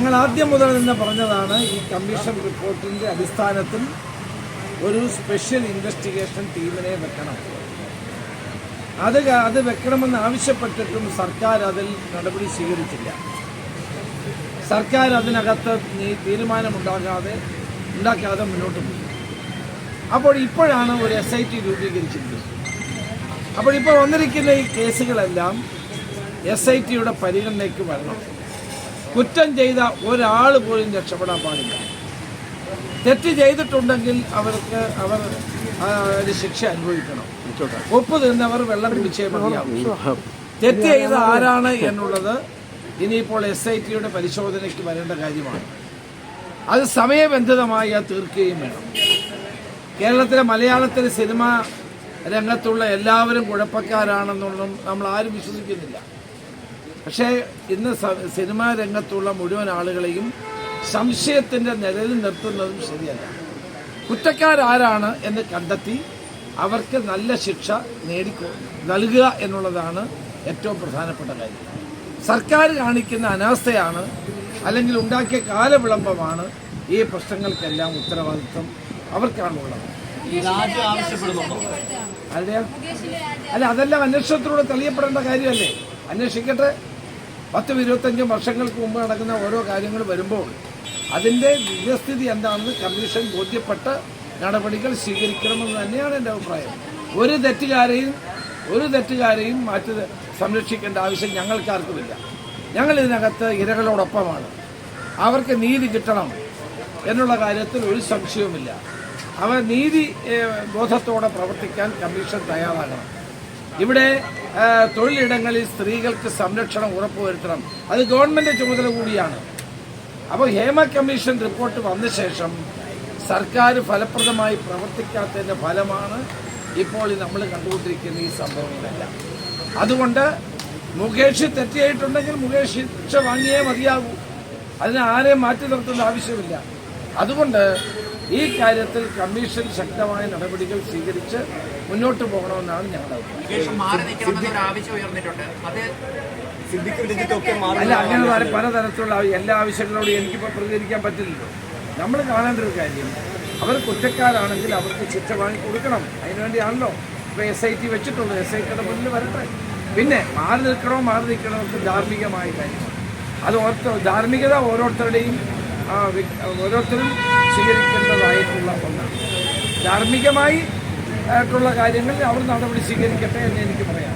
ഞങ്ങൾ ആദ്യം മുതൽ തന്നെ പറഞ്ഞതാണ് ഈ കമ്മീഷൻ റിപ്പോർട്ടിന്റെ അടിസ്ഥാനത്തിൽ ഒരു സ്പെഷ്യൽ ഇൻവെസ്റ്റിഗേഷൻ ടീമിനെ വെക്കണം. അത് അത് വെക്കണമെന്ന് ആവശ്യപ്പെട്ടിട്ടും സർക്കാർ അതിൽ നടപടി സ്വീകരിച്ചില്ല. സർക്കാർ അതിനകത്ത് നീ- തീരുമാനമുണ്ടാകാതെ ഉണ്ടാക്കാതെ മുന്നോട്ട് പോയി അപ്പോൾ ഇപ്പോഴാണ് ഒരു എസ് ഐ ടി രൂപീകരിച്ചിരിക്കുന്നത്. അപ്പോൾ ഇപ്പോൾ വന്നിരിക്കുന്ന ഈ കേസുകളെല്ലാം എസ് ഐ ടിയുടെ പരിഗണനയ്ക്ക് വരണം. കുറ്റം ചെയ്ത ഒരാൾ പോലും രക്ഷപ്പെടാൻ പാടില്ല. തെറ്റ് ചെയ്തിട്ടുണ്ടെങ്കിൽ അവർക്ക് അവർ ഒരു ശിക്ഷ അനുഭവിക്കണം. ഒപ്പ് തിന്നവർ വെള്ളം കുടിച്ചേ മതിയാവും. തെറ്റ് ചെയ്ത ആരാണ് എന്നുള്ളത് ഇനിയിപ്പോൾ എസ് ഐ ടിയുടെ പരിശോധനയ്ക്ക് വരേണ്ട കാര്യമാണ്. അത് സമയബന്ധിതമായി അത് തീർക്കുകയും വേണം. കേരളത്തിലെ മലയാളത്തിലെ സിനിമ രംഗത്തുള്ള എല്ലാവരും കുഴപ്പക്കാരാണെന്നൊന്നും നമ്മൾ ആരും വിശ്വസിക്കുന്നില്ല. പക്ഷേ ഇന്ന് സിനിമാ രംഗത്തുള്ള മുഴുവൻ ആളുകളെയും സംശയത്തിന്റെ നിഴലിൽ നിർത്തുന്നതും ശരിയല്ല. കുറ്റക്കാരാരാണ് എന്ന് കണ്ടെത്തി അവർക്ക് നല്ല ശിക്ഷ നേടി നൽകുക എന്നുള്ളതാണ് ഏറ്റവും പ്രധാനപ്പെട്ട കാര്യം. സർക്കാർ കാണിക്കുന്ന അനാസ്ഥയാണ് അല്ലെങ്കിൽ ഉണ്ടാക്കിയ കാലവിളംബമാണ് ഈ പ്രശ്നങ്ങൾക്കെല്ലാം ഉത്തരവാദിത്വം അവർക്കാണുള്ളത്. അല്ല അതെല്ലാം അന്വേഷണത്തിലൂടെ തെളിയപ്പെടേണ്ട കാര്യമല്ലേ? അന്വേഷിക്കട്ടെ. പത്തും ഇരുപത്തഞ്ചും വർഷങ്ങൾക്ക് മുമ്പ് നടക്കുന്ന ഓരോ കാര്യങ്ങൾ വരുമ്പോൾ അതിന്റെ നിജസ്ഥിതി എന്താണെന്ന് കമ്മീഷൻ ബോധ്യപ്പെട്ട് നടപടികൾ സ്വീകരിക്കണമെന്ന് തന്നെയാണ് എന്റെ അഭിപ്രായം. ഒരു തെറ്റുകാരെയും ഒരു തെറ്റുകാരെയും മാറ്റി സംരക്ഷിക്കേണ്ട ആവശ്യം ഞങ്ങൾക്കാർക്കുമില്ല. ഞങ്ങൾ ഇതിനകത്ത് ഇരകളോടൊപ്പമാണ്. അവർക്ക് നീതി കിട്ടണം എന്നുള്ള കാര്യത്തിൽ ഒരു സംശയവുമില്ല. അവർ നീതി ബോധത്തോടെ പ്രവർത്തിക്കാൻ കമ്മീഷൻ തയ്യാറാകണം. ഇവിടെ തൊഴിലിടങ്ങളിൽ സ്ത്രീകൾക്ക് സംരക്ഷണം ഉറപ്പുവരുത്തണം. അത് ഗവൺമെന്റ് ചുമതല കൂടിയാണ്. അപ്പോൾ ഹേമ കമ്മീഷൻ റിപ്പോർട്ട് വന്ന ശേഷം സർക്കാർ ഫലപ്രദമായി പ്രവർത്തിക്കാത്തതിന്റെ ഫലമാണ് ഇപ്പോൾ നമ്മൾ കണ്ടുകൊണ്ടിരിക്കുന്ന ഈ സംഭവങ്ങളെല്ലാം. അതുകൊണ്ട് മുകേഷ് തെറ്റിയായിട്ടുണ്ടെങ്കിൽ മുകേഷ് ശിക്ഷ വാങ്ങിയേ മതിയാകൂ. അതിനെ ആരെയും മാറ്റി നിർത്തേണ്ട ആവശ്യമില്ല. അതുകൊണ്ട് ഈ കാര്യത്തിൽ കമ്മീഷൻ ശക്തമായ നടപടികൾ സ്വീകരിച്ച് മുന്നോട്ട് പോകണമെന്നാണ് ഞങ്ങളുടെ അല്ല അങ്ങനെ പല- പലതരത്തിലുള്ള എല്ലാ ആവശ്യങ്ങളോടും എനിക്കിപ്പോൾ പ്രതികരിക്കാൻ പറ്റില്ലല്ലോ. നമ്മൾ കാണേണ്ട ഒരു കാര്യം അവർ കുറ്റക്കാരാണെങ്കിൽ അവർക്ക് ശിക്ഷ വാങ്ങി കൊടുക്കണം അതിനുവേണ്ടിയാണല്ലോ ഇപ്പോൾ എസ് ഐ ടി വെച്ചിട്ടുള്ളൂ എസ് ഐ ടിയുടെ മുന്നിൽ വരട്ടെ. പിന്നെ മാറി നിൽക്കണോ മാറി നിൽക്കണോ ധാർമ്മികമായ കാര്യമാണ്. അത് ഓർത്ത് ധാർമ്മികത ഓരോരുത്തരുടെയും ഓരോരുത്തരും സ്വീകരിക്കേണ്ടതായിട്ടുള്ള ഒന്നാണ്. ധാർമ്മികമായി ആയിട്ടുള്ള കാര്യങ്ങളിൽ അവർ നടപടി സ്വീകരിക്കട്ടെ എന്ന് എനിക്ക് പറയാം